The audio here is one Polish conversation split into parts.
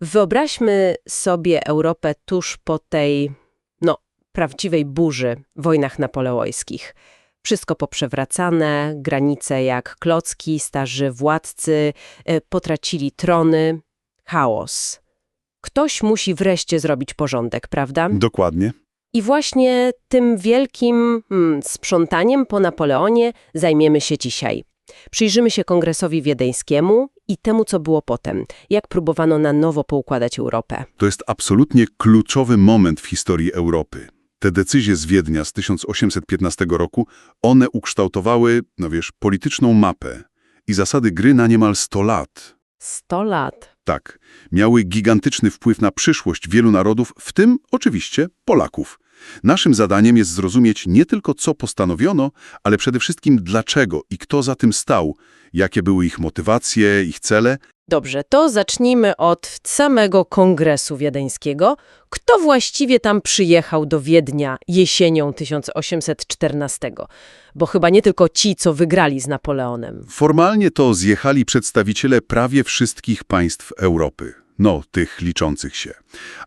Wyobraźmy sobie Europę tuż po tej, no, prawdziwej burzy, wojnach napoleońskich. Wszystko poprzewracane, granice jak klocki, starzy władcy, e, potracili trony, chaos. Ktoś musi wreszcie zrobić porządek, prawda? Dokładnie. I właśnie tym wielkim hmm, sprzątaniem po Napoleonie zajmiemy się dzisiaj. Przyjrzymy się Kongresowi Wiedeńskiemu i temu, co było potem, jak próbowano na nowo poukładać Europę. To jest absolutnie kluczowy moment w historii Europy. Te decyzje z Wiednia z 1815 roku, one ukształtowały, no wiesz, polityczną mapę i zasady gry na niemal 100 lat. 100 lat. Tak, miały gigantyczny wpływ na przyszłość wielu narodów, w tym oczywiście Polaków. Naszym zadaniem jest zrozumieć nie tylko co postanowiono, ale przede wszystkim dlaczego i kto za tym stał, jakie były ich motywacje, ich cele. Dobrze, to zacznijmy od samego Kongresu Wiedeńskiego. Kto właściwie tam przyjechał do Wiednia jesienią 1814? Bo chyba nie tylko ci, co wygrali z Napoleonem. Formalnie to zjechali przedstawiciele prawie wszystkich państw Europy. No, tych liczących się.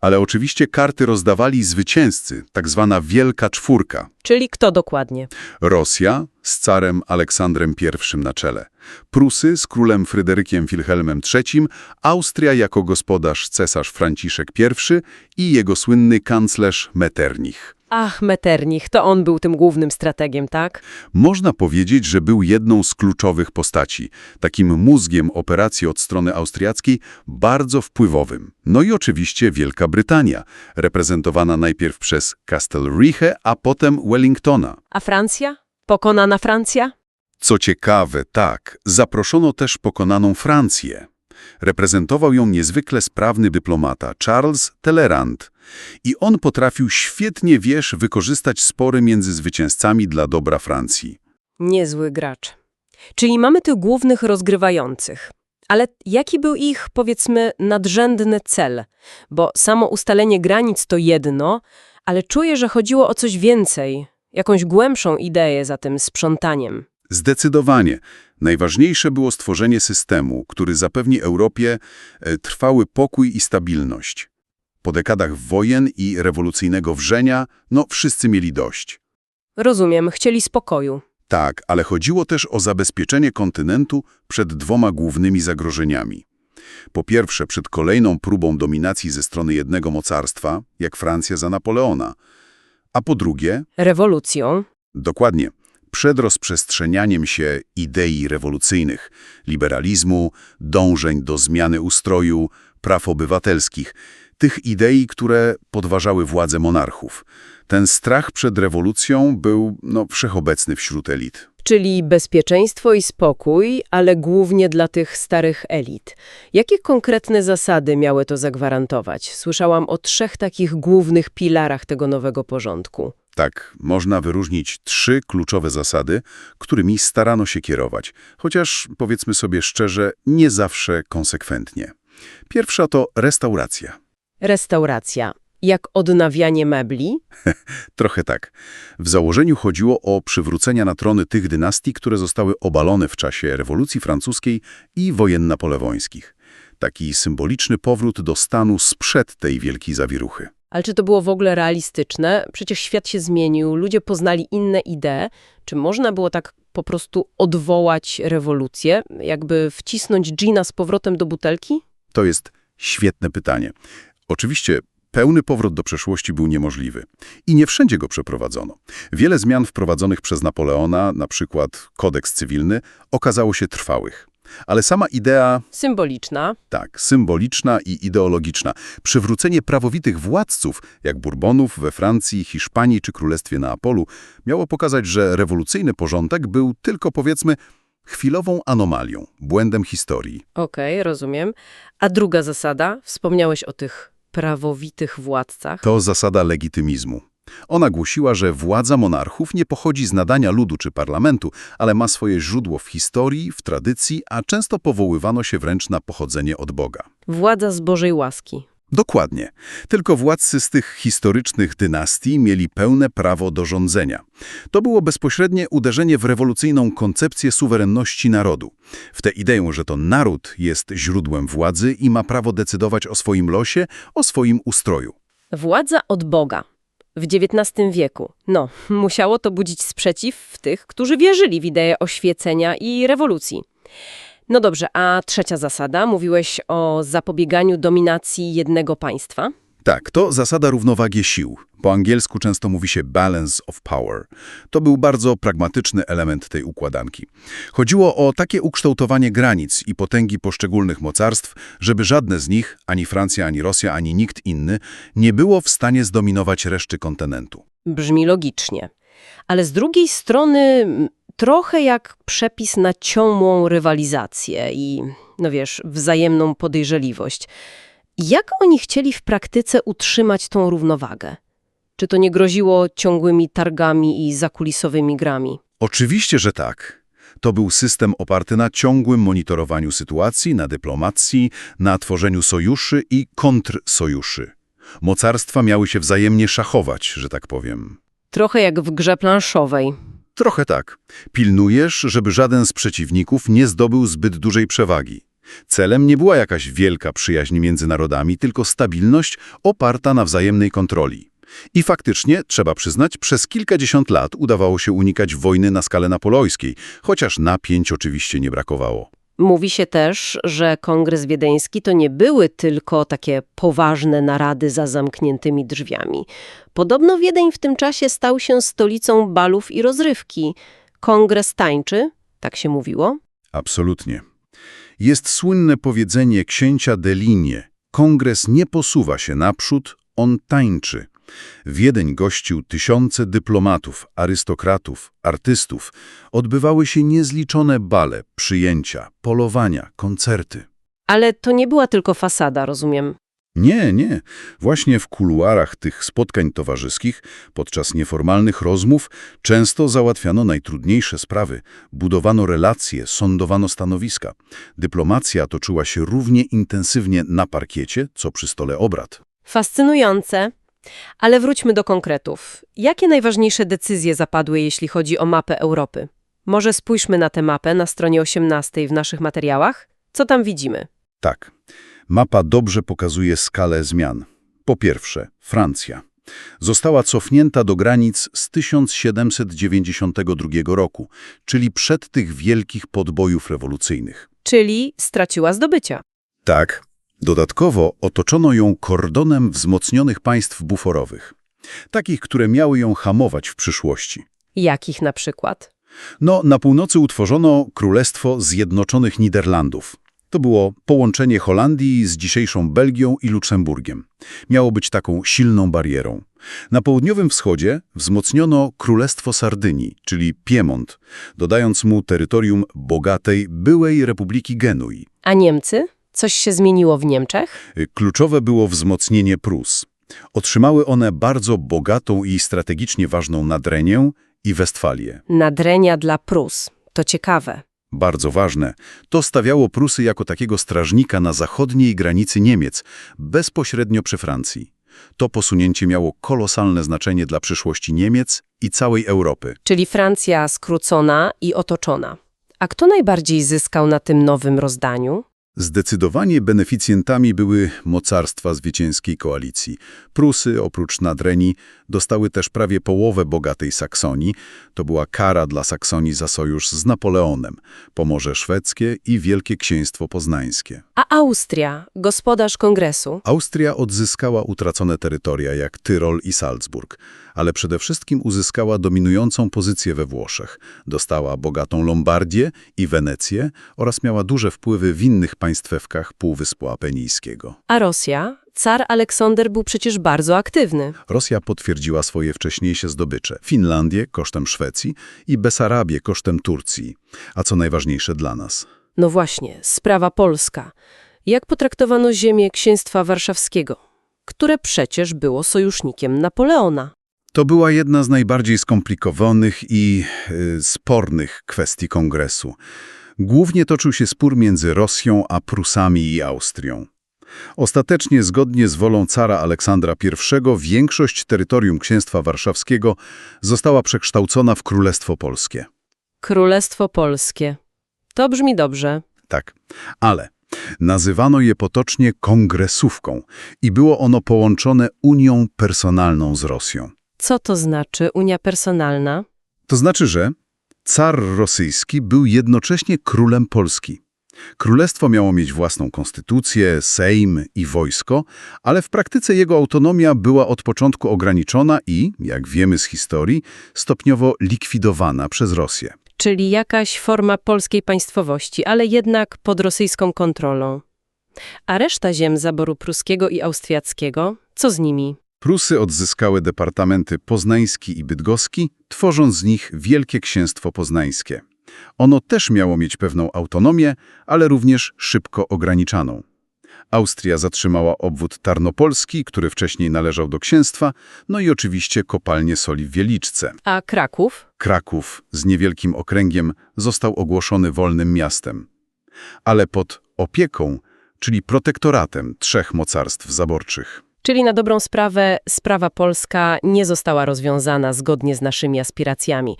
Ale oczywiście karty rozdawali zwycięzcy, tak zwana Wielka Czwórka. Czyli kto dokładnie? Rosja z carem Aleksandrem I na czele, Prusy z królem Fryderykiem Wilhelmem III, Austria jako gospodarz cesarz Franciszek I i jego słynny kanclerz Metternich. Ach, Metternich, to on był tym głównym strategiem, tak? Można powiedzieć, że był jedną z kluczowych postaci, takim mózgiem operacji od strony austriackiej, bardzo wpływowym. No i oczywiście Wielka Brytania, reprezentowana najpierw przez Castelriche, a potem Wellingtona. A Francja? Pokonana Francja? Co ciekawe, tak, zaproszono też pokonaną Francję. Reprezentował ją niezwykle sprawny dyplomata Charles Talleyrand i on potrafił świetnie, wiesz, wykorzystać spory między zwycięzcami dla dobra Francji. Niezły gracz. Czyli mamy tych głównych rozgrywających. Ale jaki był ich, powiedzmy, nadrzędny cel? Bo samo ustalenie granic to jedno, ale czuję, że chodziło o coś więcej, jakąś głębszą ideę za tym sprzątaniem. Zdecydowanie. Najważniejsze było stworzenie systemu, który zapewni Europie e, trwały pokój i stabilność. Po dekadach wojen i rewolucyjnego wrzenia, no wszyscy mieli dość. Rozumiem, chcieli spokoju. Tak, ale chodziło też o zabezpieczenie kontynentu przed dwoma głównymi zagrożeniami. Po pierwsze, przed kolejną próbą dominacji ze strony jednego mocarstwa, jak Francja za Napoleona. A po drugie, Rewolucją. dokładnie, przed rozprzestrzenianiem się idei rewolucyjnych, liberalizmu, dążeń do zmiany ustroju, praw obywatelskich, tych idei, które podważały władzę monarchów. Ten strach przed rewolucją był no, wszechobecny wśród elit. Czyli bezpieczeństwo i spokój, ale głównie dla tych starych elit. Jakie konkretne zasady miały to zagwarantować? Słyszałam o trzech takich głównych pilarach tego nowego porządku. Tak, można wyróżnić trzy kluczowe zasady, którymi starano się kierować, chociaż, powiedzmy sobie szczerze, nie zawsze konsekwentnie. Pierwsza to restauracja. Restauracja. Jak odnawianie mebli? Trochę tak. W założeniu chodziło o przywrócenia na trony tych dynastii, które zostały obalone w czasie rewolucji francuskiej i wojen napoleońskich. Taki symboliczny powrót do stanu sprzed tej wielkiej zawiruchy. Ale czy to było w ogóle realistyczne? Przecież świat się zmienił, ludzie poznali inne idee. Czy można było tak po prostu odwołać rewolucję? Jakby wcisnąć gina z powrotem do butelki? To jest świetne pytanie. Oczywiście pełny powrót do przeszłości był niemożliwy i nie wszędzie go przeprowadzono. Wiele zmian wprowadzonych przez Napoleona, na przykład kodeks cywilny, okazało się trwałych. Ale sama idea, Symboliczna. tak, symboliczna i ideologiczna, przywrócenie prawowitych władców, jak Bourbonów we Francji, Hiszpanii czy Królestwie Neapolu, miało pokazać, że rewolucyjny porządek był tylko, powiedzmy, chwilową anomalią, błędem historii. Okej, rozumiem. A druga zasada? Wspomniałeś o tych prawowitych władcach. To zasada legitymizmu. Ona głosiła, że władza monarchów nie pochodzi z nadania ludu czy parlamentu, ale ma swoje źródło w historii, w tradycji, a często powoływano się wręcz na pochodzenie od Boga. Władza z Bożej łaski. Dokładnie. Tylko władcy z tych historycznych dynastii mieli pełne prawo do rządzenia. To było bezpośrednie uderzenie w rewolucyjną koncepcję suwerenności narodu. W tę ideę, że to naród jest źródłem władzy i ma prawo decydować o swoim losie, o swoim ustroju. Władza od Boga. W XIX wieku. No, musiało to budzić sprzeciw w tych, którzy wierzyli w ideę oświecenia i rewolucji. No dobrze, a trzecia zasada, mówiłeś o zapobieganiu dominacji jednego państwa. Tak, to zasada równowagi sił. Po angielsku często mówi się balance of power. To był bardzo pragmatyczny element tej układanki. Chodziło o takie ukształtowanie granic i potęgi poszczególnych mocarstw, żeby żadne z nich, ani Francja, ani Rosja, ani nikt inny, nie było w stanie zdominować reszty kontynentu. Brzmi logicznie. Ale z drugiej strony trochę jak przepis na ciągłą rywalizację i, no wiesz, wzajemną podejrzeliwość. Jak oni chcieli w praktyce utrzymać tą równowagę? Czy to nie groziło ciągłymi targami i zakulisowymi grami? Oczywiście, że tak. To był system oparty na ciągłym monitorowaniu sytuacji, na dyplomacji, na tworzeniu sojuszy i kontrsojuszy. Mocarstwa miały się wzajemnie szachować, że tak powiem. Trochę jak w grze planszowej. Trochę tak. Pilnujesz, żeby żaden z przeciwników nie zdobył zbyt dużej przewagi. Celem nie była jakaś wielka przyjaźń między narodami, tylko stabilność oparta na wzajemnej kontroli. I faktycznie, trzeba przyznać, przez kilkadziesiąt lat udawało się unikać wojny na skalę napoleońskiej, chociaż napięć oczywiście nie brakowało. Mówi się też, że Kongres Wiedeński to nie były tylko takie poważne narady za zamkniętymi drzwiami. Podobno Wiedeń w tym czasie stał się stolicą balów i rozrywki. Kongres tańczy, tak się mówiło. Absolutnie. Jest słynne powiedzenie księcia Delinie. Kongres nie posuwa się naprzód, on tańczy. Wiedeń gościł tysiące dyplomatów, arystokratów, artystów. Odbywały się niezliczone bale, przyjęcia, polowania, koncerty. Ale to nie była tylko fasada, rozumiem. Nie, nie. Właśnie w kuluarach tych spotkań towarzyskich, podczas nieformalnych rozmów, często załatwiano najtrudniejsze sprawy, budowano relacje, sądowano stanowiska. Dyplomacja toczyła się równie intensywnie na parkiecie, co przy stole obrad. Fascynujące. Ale wróćmy do konkretów. Jakie najważniejsze decyzje zapadły, jeśli chodzi o mapę Europy? Może spójrzmy na tę mapę na stronie 18 w naszych materiałach? Co tam widzimy? Tak. Mapa dobrze pokazuje skalę zmian. Po pierwsze, Francja. Została cofnięta do granic z 1792 roku, czyli przed tych wielkich podbojów rewolucyjnych. Czyli straciła zdobycia. Tak. Dodatkowo otoczono ją kordonem wzmocnionych państw buforowych. Takich, które miały ją hamować w przyszłości. Jakich na przykład? No, na północy utworzono Królestwo Zjednoczonych Niderlandów. To było połączenie Holandii z dzisiejszą Belgią i Luksemburgiem. Miało być taką silną barierą. Na południowym wschodzie wzmocniono Królestwo Sardynii, czyli Piemont, dodając mu terytorium bogatej byłej Republiki Genui. A Niemcy? Coś się zmieniło w Niemczech? Kluczowe było wzmocnienie Prus. Otrzymały one bardzo bogatą i strategicznie ważną Nadrenię i Westfalię. Nadrenia dla Prus. To ciekawe. Bardzo ważne, to stawiało Prusy jako takiego strażnika na zachodniej granicy Niemiec, bezpośrednio przy Francji. To posunięcie miało kolosalne znaczenie dla przyszłości Niemiec i całej Europy. Czyli Francja skrócona i otoczona. A kto najbardziej zyskał na tym nowym rozdaniu? Zdecydowanie beneficjentami były mocarstwa zwycięskiej koalicji. Prusy, oprócz Nadrenii, dostały też prawie połowę bogatej Saksonii. To była kara dla Saksonii za sojusz z Napoleonem, Pomorze Szwedzkie i Wielkie Księstwo Poznańskie. A Austria, gospodarz kongresu? Austria odzyskała utracone terytoria jak Tyrol i Salzburg, ale przede wszystkim uzyskała dominującą pozycję we Włoszech. Dostała bogatą Lombardię i Wenecję oraz miała duże wpływy w innych państwewkach Półwyspu Apenijskiego. A Rosja? Car Aleksander był przecież bardzo aktywny. Rosja potwierdziła swoje wcześniejsze zdobycze. Finlandię kosztem Szwecji i Besarabię kosztem Turcji. A co najważniejsze dla nas? No właśnie, sprawa polska. Jak potraktowano ziemię księstwa warszawskiego, które przecież było sojusznikiem Napoleona? To była jedna z najbardziej skomplikowanych i y, spornych kwestii kongresu. Głównie toczył się spór między Rosją a Prusami i Austrią. Ostatecznie, zgodnie z wolą cara Aleksandra I, większość terytorium Księstwa Warszawskiego została przekształcona w Królestwo Polskie. Królestwo Polskie. To brzmi dobrze. Tak, ale nazywano je potocznie kongresówką i było ono połączone unią personalną z Rosją. Co to znaczy Unia Personalna? To znaczy, że car rosyjski był jednocześnie królem Polski. Królestwo miało mieć własną konstytucję, sejm i wojsko, ale w praktyce jego autonomia była od początku ograniczona i, jak wiemy z historii, stopniowo likwidowana przez Rosję. Czyli jakaś forma polskiej państwowości, ale jednak pod rosyjską kontrolą. A reszta ziem zaboru pruskiego i austriackiego, co z nimi? Prusy odzyskały departamenty poznański i bydgoski, tworząc z nich Wielkie Księstwo Poznańskie. Ono też miało mieć pewną autonomię, ale również szybko ograniczaną. Austria zatrzymała obwód tarnopolski, który wcześniej należał do księstwa, no i oczywiście kopalnię soli w Wieliczce. A Kraków? Kraków z niewielkim okręgiem został ogłoszony wolnym miastem. Ale pod opieką, czyli protektoratem trzech mocarstw zaborczych. Czyli na dobrą sprawę sprawa polska nie została rozwiązana zgodnie z naszymi aspiracjami.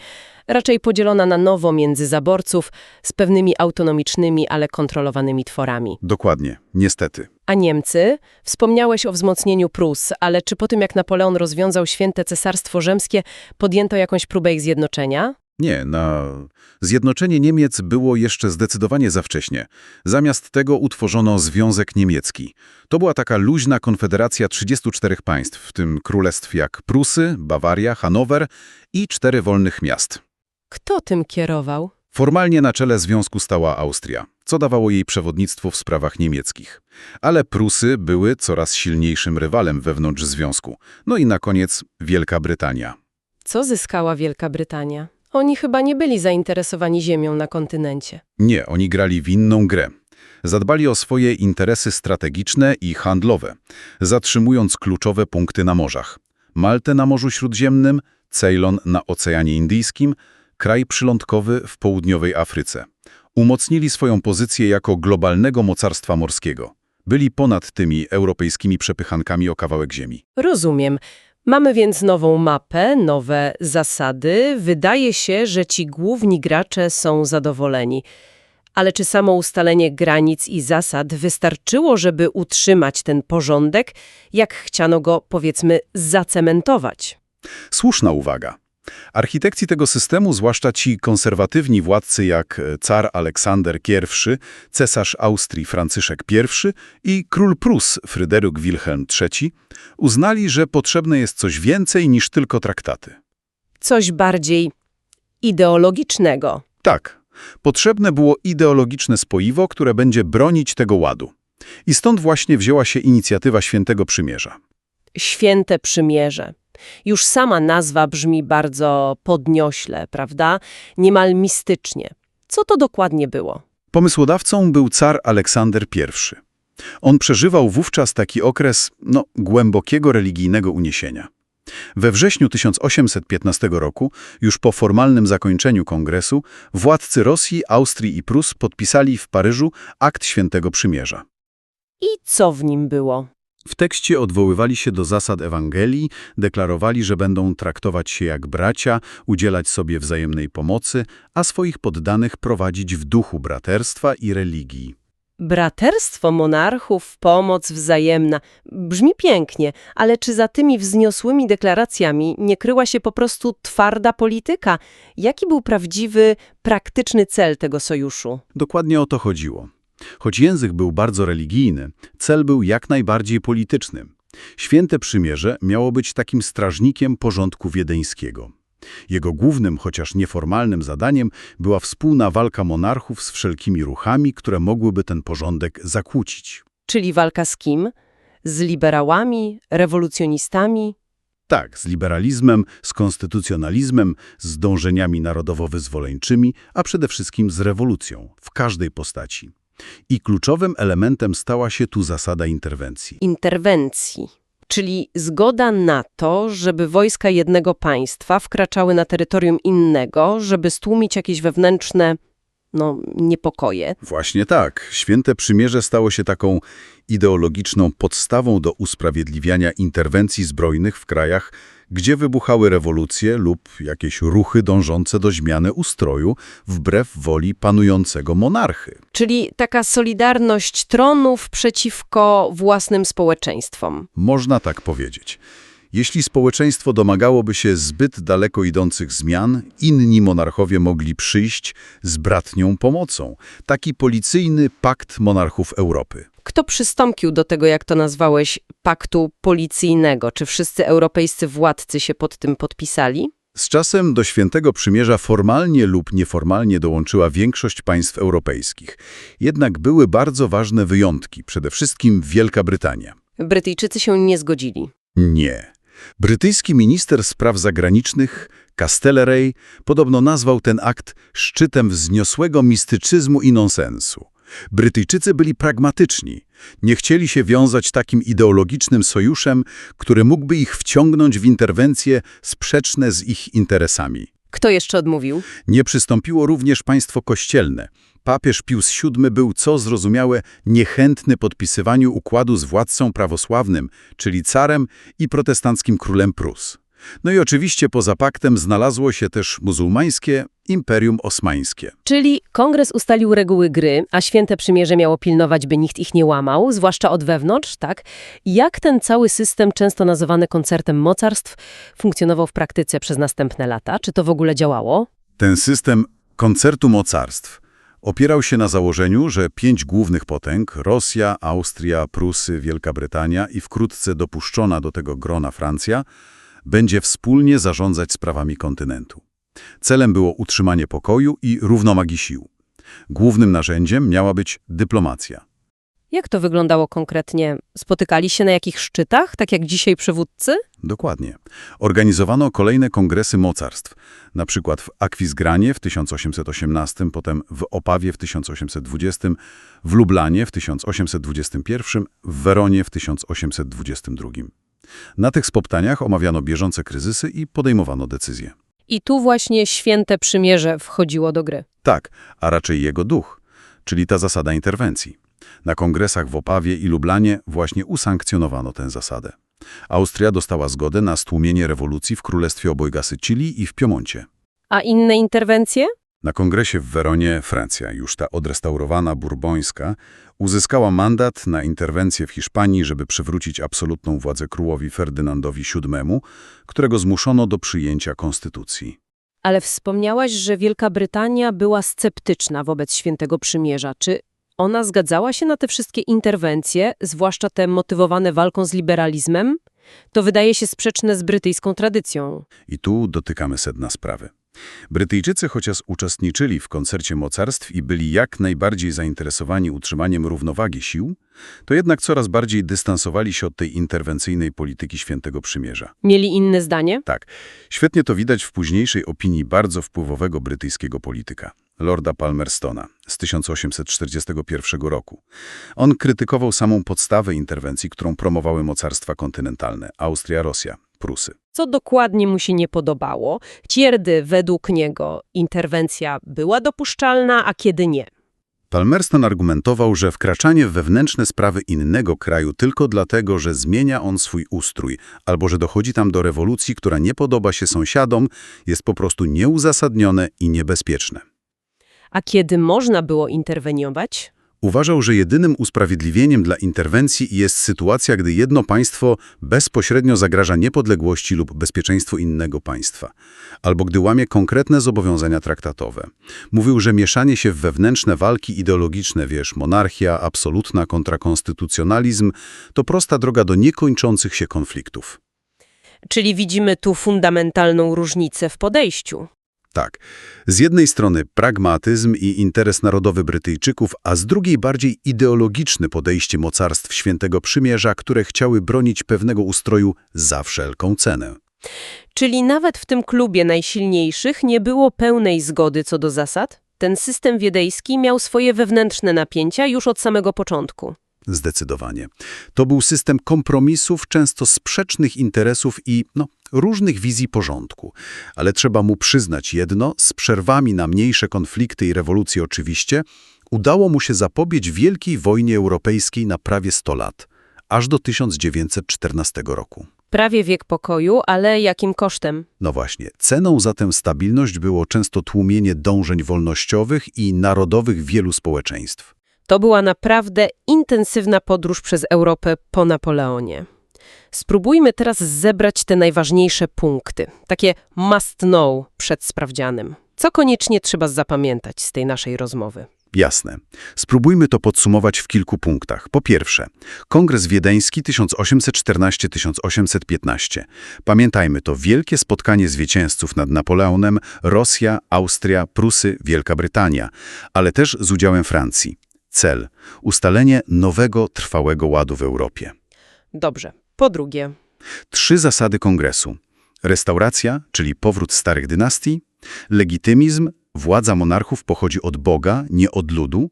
Raczej podzielona na nowo między zaborców z pewnymi autonomicznymi, ale kontrolowanymi tworami. Dokładnie, niestety. A Niemcy? Wspomniałeś o wzmocnieniu Prus, ale czy po tym jak Napoleon rozwiązał święte cesarstwo rzymskie, podjęto jakąś próbę ich zjednoczenia? Nie, na zjednoczenie Niemiec było jeszcze zdecydowanie za wcześnie. Zamiast tego utworzono Związek Niemiecki. To była taka luźna konfederacja 34 państw, w tym królestw jak Prusy, Bawaria, Hanower i cztery wolnych miast. Kto tym kierował? Formalnie na czele związku stała Austria, co dawało jej przewodnictwo w sprawach niemieckich. Ale Prusy były coraz silniejszym rywalem wewnątrz związku. No i na koniec Wielka Brytania. Co zyskała Wielka Brytania? Oni chyba nie byli zainteresowani ziemią na kontynencie. Nie, oni grali w inną grę. Zadbali o swoje interesy strategiczne i handlowe, zatrzymując kluczowe punkty na morzach. Maltę na Morzu Śródziemnym, Ceylon na Oceanie Indyjskim, kraj przylądkowy w południowej Afryce. Umocnili swoją pozycję jako globalnego mocarstwa morskiego. Byli ponad tymi europejskimi przepychankami o kawałek ziemi. Rozumiem. Mamy więc nową mapę, nowe zasady. Wydaje się, że ci główni gracze są zadowoleni. Ale czy samo ustalenie granic i zasad wystarczyło, żeby utrzymać ten porządek, jak chciano go, powiedzmy, zacementować? Słuszna uwaga. Architekci tego systemu, zwłaszcza ci konserwatywni władcy jak e, car Aleksander I, cesarz Austrii Franciszek I i król Prus Fryderyk Wilhelm III, uznali, że potrzebne jest coś więcej niż tylko traktaty. Coś bardziej ideologicznego. Tak, potrzebne było ideologiczne spoiwo, które będzie bronić tego ładu. I stąd właśnie wzięła się inicjatywa Świętego Przymierza. Święte Przymierze. Już sama nazwa brzmi bardzo podniośle, prawda? Niemal mistycznie. Co to dokładnie było? Pomysłodawcą był car Aleksander I. On przeżywał wówczas taki okres no, głębokiego religijnego uniesienia. We wrześniu 1815 roku, już po formalnym zakończeniu kongresu, władcy Rosji, Austrii i Prus podpisali w Paryżu akt Świętego Przymierza. I co w nim było? W tekście odwoływali się do zasad Ewangelii, deklarowali, że będą traktować się jak bracia, udzielać sobie wzajemnej pomocy, a swoich poddanych prowadzić w duchu braterstwa i religii. Braterstwo monarchów, pomoc wzajemna. Brzmi pięknie, ale czy za tymi wzniosłymi deklaracjami nie kryła się po prostu twarda polityka? Jaki był prawdziwy, praktyczny cel tego sojuszu? Dokładnie o to chodziło. Choć język był bardzo religijny, cel był jak najbardziej polityczny. Święte Przymierze miało być takim strażnikiem porządku wiedeńskiego. Jego głównym, chociaż nieformalnym zadaniem była wspólna walka monarchów z wszelkimi ruchami, które mogłyby ten porządek zakłócić. Czyli walka z kim? Z liberałami, rewolucjonistami? Tak, z liberalizmem, z konstytucjonalizmem, z dążeniami narodowo-wyzwoleńczymi, a przede wszystkim z rewolucją, w każdej postaci. I kluczowym elementem stała się tu zasada interwencji. Interwencji. Czyli zgoda na to, żeby wojska jednego państwa wkraczały na terytorium innego, żeby stłumić jakieś wewnętrzne no, niepokoje. Właśnie tak. Święte Przymierze stało się taką ideologiczną podstawą do usprawiedliwiania interwencji zbrojnych w krajach, gdzie wybuchały rewolucje lub jakieś ruchy dążące do zmiany ustroju wbrew woli panującego monarchy. Czyli taka solidarność tronów przeciwko własnym społeczeństwom. Można tak powiedzieć. Jeśli społeczeństwo domagałoby się zbyt daleko idących zmian, inni monarchowie mogli przyjść z bratnią pomocą. Taki policyjny pakt monarchów Europy. Kto przystąpił do tego, jak to nazwałeś, paktu policyjnego? Czy wszyscy europejscy władcy się pod tym podpisali? Z czasem do Świętego Przymierza formalnie lub nieformalnie dołączyła większość państw europejskich. Jednak były bardzo ważne wyjątki, przede wszystkim Wielka Brytania. Brytyjczycy się nie zgodzili. Nie. Brytyjski minister spraw zagranicznych Castlereagh podobno nazwał ten akt szczytem wzniosłego mistycyzmu i nonsensu. Brytyjczycy byli pragmatyczni. Nie chcieli się wiązać takim ideologicznym sojuszem, który mógłby ich wciągnąć w interwencje sprzeczne z ich interesami. Kto jeszcze odmówił? Nie przystąpiło również państwo kościelne. Papież Pius VII był, co zrozumiałe, niechętny podpisywaniu układu z władcą prawosławnym, czyli carem i protestanckim królem Prus. No i oczywiście poza paktem znalazło się też muzułmańskie Imperium Osmańskie. Czyli kongres ustalił reguły gry, a Święte Przymierze miało pilnować, by nikt ich nie łamał, zwłaszcza od wewnątrz, tak? Jak ten cały system, często nazywany koncertem mocarstw, funkcjonował w praktyce przez następne lata? Czy to w ogóle działało? Ten system koncertu mocarstw opierał się na założeniu, że pięć głównych potęg Rosja, Austria, Prusy, Wielka Brytania i wkrótce dopuszczona do tego grona Francja będzie wspólnie zarządzać sprawami kontynentu. Celem było utrzymanie pokoju i równowagi sił. Głównym narzędziem miała być dyplomacja. Jak to wyglądało konkretnie? Spotykali się na jakich szczytach, tak jak dzisiaj przywódcy? Dokładnie. Organizowano kolejne kongresy mocarstw, na przykład w Akwizgranie w 1818, potem w Opawie w 1820, w Lublanie w 1821, w Weronie w 1822. Na tych spotkaniach omawiano bieżące kryzysy i podejmowano decyzje. I tu właśnie Święte Przymierze wchodziło do gry. Tak, a raczej jego duch, czyli ta zasada interwencji. Na kongresach w Opawie i Lublanie właśnie usankcjonowano tę zasadę. Austria dostała zgodę na stłumienie rewolucji w Królestwie Obojga Sycylii i w Piemoncie. A inne interwencje? Na kongresie w Weronie Francja, już ta odrestaurowana burbońska, uzyskała mandat na interwencję w Hiszpanii, żeby przywrócić absolutną władzę królowi Ferdynandowi VII, którego zmuszono do przyjęcia konstytucji. Ale wspomniałaś, że Wielka Brytania była sceptyczna wobec Świętego Przymierza. Czy ona zgadzała się na te wszystkie interwencje, zwłaszcza te motywowane walką z liberalizmem? To wydaje się sprzeczne z brytyjską tradycją. I tu dotykamy sedna sprawy. Brytyjczycy chociaż uczestniczyli w koncercie mocarstw i byli jak najbardziej zainteresowani utrzymaniem równowagi sił, to jednak coraz bardziej dystansowali się od tej interwencyjnej polityki Świętego Przymierza. Mieli inne zdanie? Tak, świetnie to widać w późniejszej opinii bardzo wpływowego brytyjskiego polityka, Lorda Palmerstona z 1841 roku. On krytykował samą podstawę interwencji, którą promowały mocarstwa kontynentalne – Austria, Rosja, Prusy. Co dokładnie mu się nie podobało? Kiedy według niego interwencja była dopuszczalna, a kiedy nie? Palmerston argumentował, że wkraczanie w wewnętrzne sprawy innego kraju tylko dlatego, że zmienia on swój ustrój, albo że dochodzi tam do rewolucji, która nie podoba się sąsiadom, jest po prostu nieuzasadnione i niebezpieczne. A kiedy można było interweniować? Uważał, że jedynym usprawiedliwieniem dla interwencji jest sytuacja, gdy jedno państwo bezpośrednio zagraża niepodległości lub bezpieczeństwu innego państwa, albo gdy łamie konkretne zobowiązania traktatowe. Mówił, że mieszanie się w wewnętrzne walki ideologiczne, wiesz, monarchia, absolutna kontra konstytucjonalizm, to prosta droga do niekończących się konfliktów. Czyli widzimy tu fundamentalną różnicę w podejściu. Tak. Z jednej strony pragmatyzm i interes narodowy Brytyjczyków, a z drugiej bardziej ideologiczne podejście mocarstw Świętego Przymierza, które chciały bronić pewnego ustroju za wszelką cenę. Czyli nawet w tym klubie najsilniejszych nie było pełnej zgody co do zasad? Ten system wiedejski miał swoje wewnętrzne napięcia już od samego początku. Zdecydowanie. To był system kompromisów, często sprzecznych interesów i, no, różnych wizji porządku, ale trzeba mu przyznać jedno, z przerwami na mniejsze konflikty i rewolucje oczywiście, udało mu się zapobiec Wielkiej Wojnie Europejskiej na prawie 100 lat, aż do 1914 roku. Prawie wiek pokoju, ale jakim kosztem? No właśnie, ceną za tę stabilność było często tłumienie dążeń wolnościowych i narodowych wielu społeczeństw. To była naprawdę intensywna podróż przez Europę po Napoleonie. Spróbujmy teraz zebrać te najważniejsze punkty, takie must know przed sprawdzianem. Co koniecznie trzeba zapamiętać z tej naszej rozmowy? Jasne. Spróbujmy to podsumować w kilku punktach. Po pierwsze, Kongres Wiedeński 1814-1815. Pamiętajmy, to wielkie spotkanie zwycięzców nad Napoleonem, Rosja, Austria, Prusy, Wielka Brytania, ale też z udziałem Francji. Cel – ustalenie nowego, trwałego ładu w Europie. Dobrze. Po drugie, Trzy zasady kongresu. Restauracja, czyli powrót starych dynastii, legitymizm, władza monarchów pochodzi od Boga, nie od ludu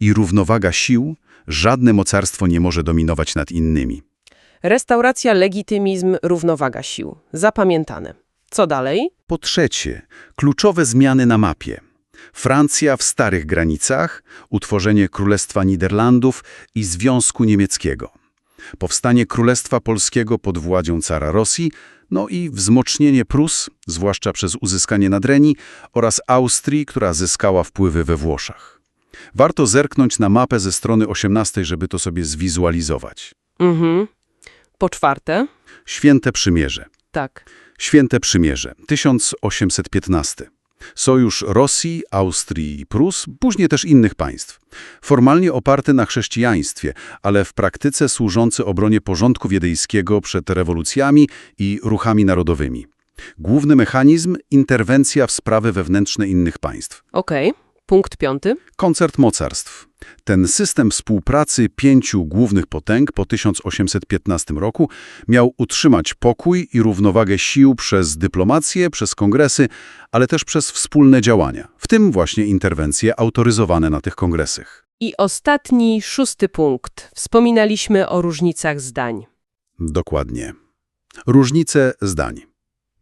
i równowaga sił, żadne mocarstwo nie może dominować nad innymi. restauracja, legitymizm, równowaga sił. Zapamiętane. Co dalej? Po trzecie, kluczowe zmiany na mapie. Francja w starych granicach, utworzenie Królestwa Niderlandów i Związku Niemieckiego. Powstanie Królestwa Polskiego pod władzą cara Rosji, no i wzmocnienie Prus, zwłaszcza przez uzyskanie Nadrenii, oraz Austrii, która zyskała wpływy we Włoszech. Warto zerknąć na mapę ze strony 18, żeby to sobie zwizualizować. Mhm. Po czwarte? Święte Przymierze. Tak. Święte Przymierze, 1815. Sojusz Rosji, Austrii i Prus, później też innych państw. Formalnie oparty na chrześcijaństwie, ale w praktyce służący obronie porządku wiedeńskiego przed rewolucjami i ruchami narodowymi. Główny mechanizm – interwencja w sprawy wewnętrzne innych państw. Okej. Punkt piąty. Koncert mocarstw. Ten system współpracy pięciu głównych potęg po 1815 roku miał utrzymać pokój i równowagę sił przez dyplomację, przez kongresy, ale też przez wspólne działania, w tym właśnie interwencje autoryzowane na tych kongresach. I ostatni, szósty punkt. Wspominaliśmy o różnicach zdań. Dokładnie. Różnice zdań.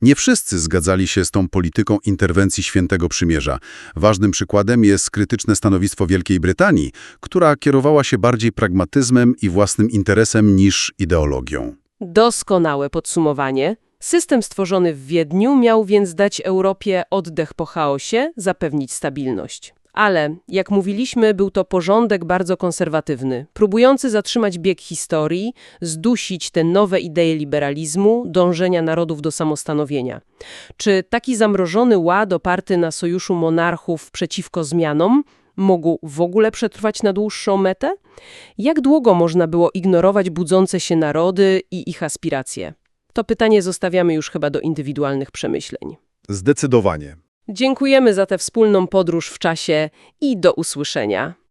Nie wszyscy zgadzali się z tą polityką interwencji Świętego Przymierza. Ważnym przykładem jest krytyczne stanowisko Wielkiej Brytanii, która kierowała się bardziej pragmatyzmem i własnym interesem niż ideologią. Doskonałe podsumowanie. System stworzony w Wiedniu miał więc dać Europie oddech po chaosie, zapewnić stabilność. Ale, jak mówiliśmy, był to porządek bardzo konserwatywny, próbujący zatrzymać bieg historii, zdusić te nowe idee liberalizmu, dążenia narodów do samostanowienia. Czy taki zamrożony ład oparty na sojuszu monarchów przeciwko zmianom mógł w ogóle przetrwać na dłuższą metę? Jak długo można było ignorować budzące się narody i ich aspiracje? To pytanie zostawiamy już chyba do indywidualnych przemyśleń. Zdecydowanie. Dziękujemy za tę wspólną podróż w czasie i do usłyszenia.